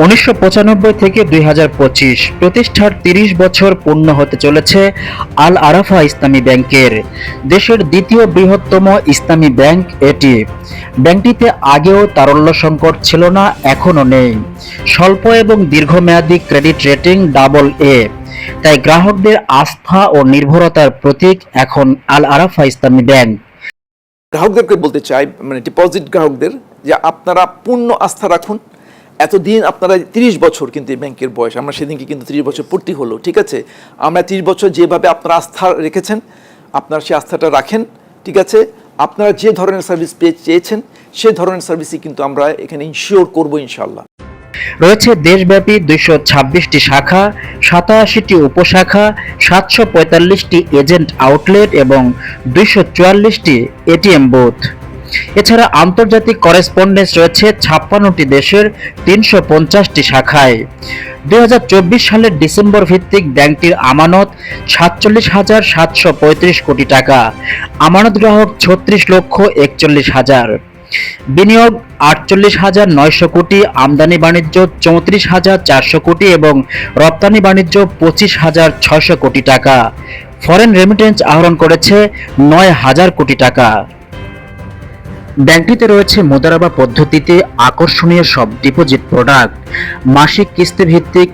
উনিশশো পঁচানব্বই থেকে দুই হাজার পঁচিশ প্রতিষ্ঠার তিরিশ বছর পূর্ণ হতে চলেছে আল আরাফা ইসলামী ব্যাংকের। দেশের দ্বিতীয় বৃহত্তম ইসলামী ব্যাংক এটি। ব্যাংকটিতে আগেও তারল্য সংকট ছিল না, এখনও নেই। স্বল্প এবং দীর্ঘমেয়াদী ক্রেডিট রেটিং ডাবল এ। তাই গ্রাহকদের আস্থা ও নির্ভরতার প্রতীক এখন আল আরাফা ইসলামী ব্যাংক। গ্রাহকদেরকে বলতে চাই মানে ডিপোজিট গ্রাহকদের, যে আপনারা পূর্ণ আস্থা রাখুন। এতদিন আপনারা তিরিশ বছর কিন্তু এই ব্যাংকের বয়স, আমরা সেদিনকে কিন্তু তিরিশ বছর পূর্তি হলো, ঠিক আছে? আমরা তিরিশ বছর যেভাবে আপনারা আস্থা রেখেছেন, আপনারা সেই আস্থাটা রাখেন, ঠিক আছে? আপনারা যে ধরনের সার্ভিস পেয়ে চেয়েছেন, সে ধরনের সার্ভিসই কিন্তু আমরা এখানে ইনশিওর করব ইনশাল্লাহ রয়েছে দেশব্যাপী দুইশো ছাব্বিশটি শাখা, সাতাশিটি উপশাখা, সাতশো পঁয়তাল্লিশটি এজেন্ট আউটলেট এবং দুইশো চুয়াল্লিশটি এটিএম বুথ। এছাড়া আন্তর্জাতিক করেসপন্ডেন্স রয়েছে ছাপ্পান্নটি দেশের তিনশো পঞ্চাশটি শাখায়। দুই হাজার চব্বিশ সালের ডিসেম্বর ভিত্তিক ব্যাংকটির আমানত সাতচল্লিশ হাজার সাতশো পঁয়ত্রিশ কোটি টাকা। আমানত গ্রাহক ছত্রিশ লক্ষ একচল্লিশ হাজার। বিনিয়োগ আটচল্লিশ হাজার নয়শো কোটি, আমদানি বাণিজ্য চৌত্রিশ হাজার চারশো কোটি এবং রপ্তানি বাণিজ্য পঁচিশ হাজার ছয়শো কোটি টাকা। ফরেন রেমিটেন্স আহরণ করেছে নয় হাজার কোটি টাকা। ব্যাংকটিতে রয়েছে মোদারাবা পদ্ধতিতে আকর্ষণীয় সব ডিপোজিট প্রোডাক্ট মাসিক কিস্তি ভিত্তিক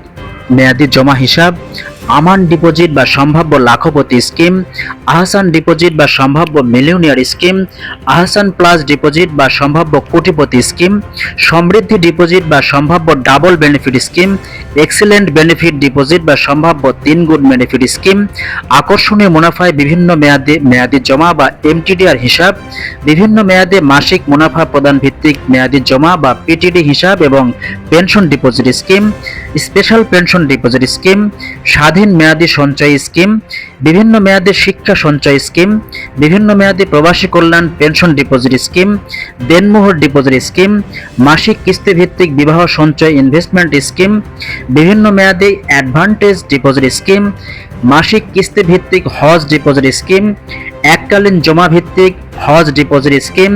মেয়াদি জমা হিসাব আমান ডিপোজিট বা সম্ভাব্য লাখপতি স্কিম, আহসান ডিপোজিট বা সম্ভাব্য millionaire scheme, Ahsan plus deposit বা সম্ভাব্য কোটিপতি স্কিম, সমৃদ্ধি ডিপোজিট বা সম্ভাব্য double benefit scheme, excellent benefit deposit বা সম্ভাব্য তিন গুণ বেনিফিট স্কিম, আকর্ষণীয় মুনাফায় বিভিন্ন মেয়াদে, মেয়াদি জমা বা এমটিডিআর হিসাব, বিভিন্ন মেয়াদে মাসিক মুনাফা প্রদান ভিত্তিক মেয়াদি জমা বা পিটিডি হিসাব এবং pension deposit scheme, special pension deposit scheme, স্বাধীন মেয়াদি সঞ্চয় স্কিম, বিভিন্ন মেয়াদে শিক্ষা সঞ্চয় স্কিম, বিভিন্ন মেয়াদে প্রবাসী কল্যাণ পেনশন ডিপোজিট স্কিম, দেনমোহর ডিপোজিট স্কিম, মাসিক কিস্তি ভিত্তিক বিবাহ সঞ্চয় ইনভেস্টমেন্ট স্কিম, বিভিন্ন মেয়াদে অ্যাডভান্টেজ ডিপোজিট স্কিম, মাসিক কিস্তি ভিত্তিক হজ ডিপোজিট স্কিম, এককালীন জমা ভিত্তিক হজ ডিপোজিট স্কিম,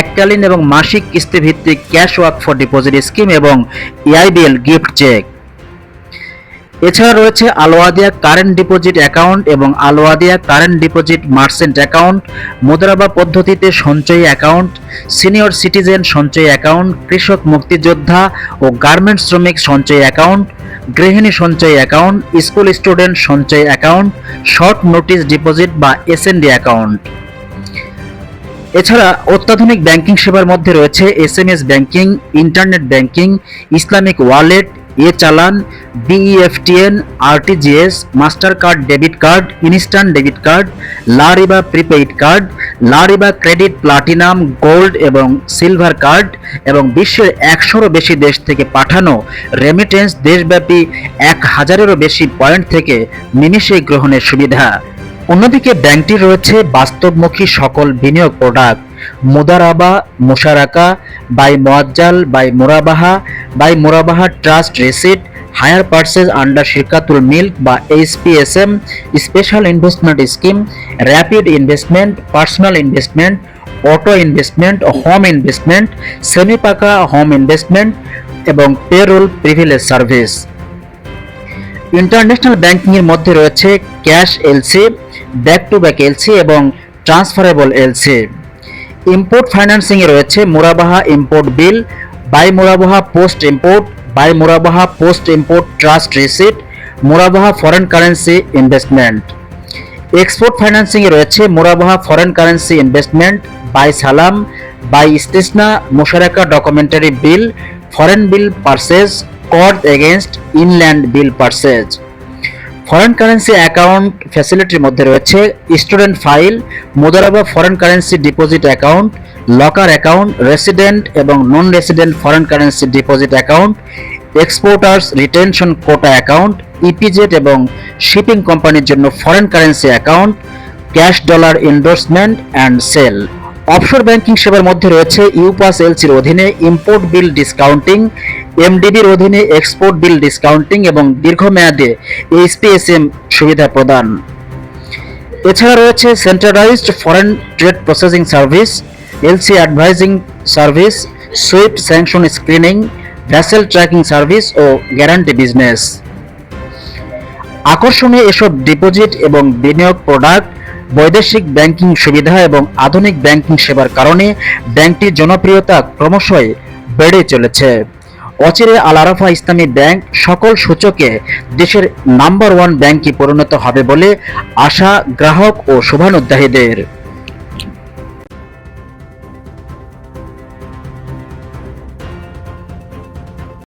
এককালীন এবং মাসিক কিস্তি ভিত্তিক cash work for deposit scheme এবং ইআইবিএল গিফট চেক। এছাড়া রয়েছে আলোয়াদিয়া কারেন্ট ডিপোজিট অ্যাকাউন্ট এবং আলোয়াদিয়া কারেন্ট ডিপোজিট মার্চেন্ট অ্যাকাউন্ট, মুদ্রাবা পদ্ধতিতে সঞ্চয়ী অ্যাকাউন্ট, সিনিয়র সিটিজেন সঞ্চয়ী অ্যাকাউন্ট, কৃষক মুক্তিযোদ্ধা ও গার্মেন্টস শ্রমিক সঞ্চয়ী অ্যাকাউন্ট, গৃহিণী সঞ্চয়ী অ্যাকাউন্ট, স্কুল স্টুডেন্ট সঞ্চয়ী অ্যাকাউন্ট, শর্ট নোটিস ডিপোজিট বা এসএনডি অ্যাকাউন্ট। এছাড়া অত্যাধুনিক ব্যাংকিং সেবার মধ্যে রয়েছে SMS banking, internet banking, Islamic wallet এ চালান BEFTN RTGS Mastercard debit card instant debit card লারিবা prepaid card লারিবা ক্রেডিট প্লাটিনাম গোল্ড এবং সিলভার কার্ড এবং বিশ্বের একশোরও বেশি দেশ থেকে পাঠানো রেমিটেন্স দেশব্যাপী এক হাজারেরও বেশি পয়েন্ট থেকে নিমিষেই গ্রহণের সুবিধা। অন্যদিকে ব্যাংকটির রয়েছে বাস্তবমুখী সকল বিনিয়োগ প্রোডাক্ট। মুদারাবা, মুশারাকা, বাই মোয়াজ্জাল, বাই মোরাবাহা বাই মোরাবাহা trust receipt, hire purchase under শিরকাতুল মিল্ক বা HPSM, special investment scheme, rapid investment, personal investment, auto investment home investment semi পাকা হোম ইনভেস্টমেন্ট এবং payroll privilege service. International banking এর মধ্যে রয়েছে cash LC, back to back LC এবং transferable LC. Import financing এ রয়েছে মোরাবাহা ইম্পোর্ট বিল, বাই মোরাবাহা পোস্ট ইম্পোর্ট, বাই মুরাবাহা post import trust receipt মুরাবাহা foreign currency investment. Export financing এ রয়েছে মোরাবাহা ফরেন কারেন্সি ইনভেস্টমেন্ট, বাই সালাম, বাই ইস্তেসনা মোশারাকা documentary bill, foreign bill purchase cord against inland bill purchase foreign currency account ফ্যাসিলিটির মধ্যে রয়েছে student file Mudaraba foreign currency deposit account locker account resident এবং non resident foreign currency deposit account exporters retention quota account EPZ এবং shipping কোম্পানির জন্য foreign currency account cash dollar endorsement and sale offshore banking সেবার মধ্যে রয়েছে ইউপাস এলসির অধীনে import বিল discounting, এমডিবির অধীনে export বিল discounting এবং দীর্ঘমেয়াদে এইচপিএসএম সুবিধা প্রদান। এছাড়া রয়েছে centralised foreign trade processing service LC advising service SWIFT sanction screening vessel tracking service ও গ্যারান্টি বিজনেস আকর্ষণীয় এসব ডিপোজিট এবং বিনিয়োগ প্রোডাক্ট বৈদেশিক ব্যাংকিং সুবিধা এবং আধুনিক ব্যাংকিং সেবার কারণে ব্যাংকটির জনপ্রিয়তা ক্রমশই বেড়ে চলেছে। অচিরে আল আরাফা ইসলামী ব্যাংক সকল সূচকে দেশের নাম্বার ওয়ান ব্যাংকে পরিণত হবে বলে আশা গ্রাহক ও শুভানুদ্দাহীদের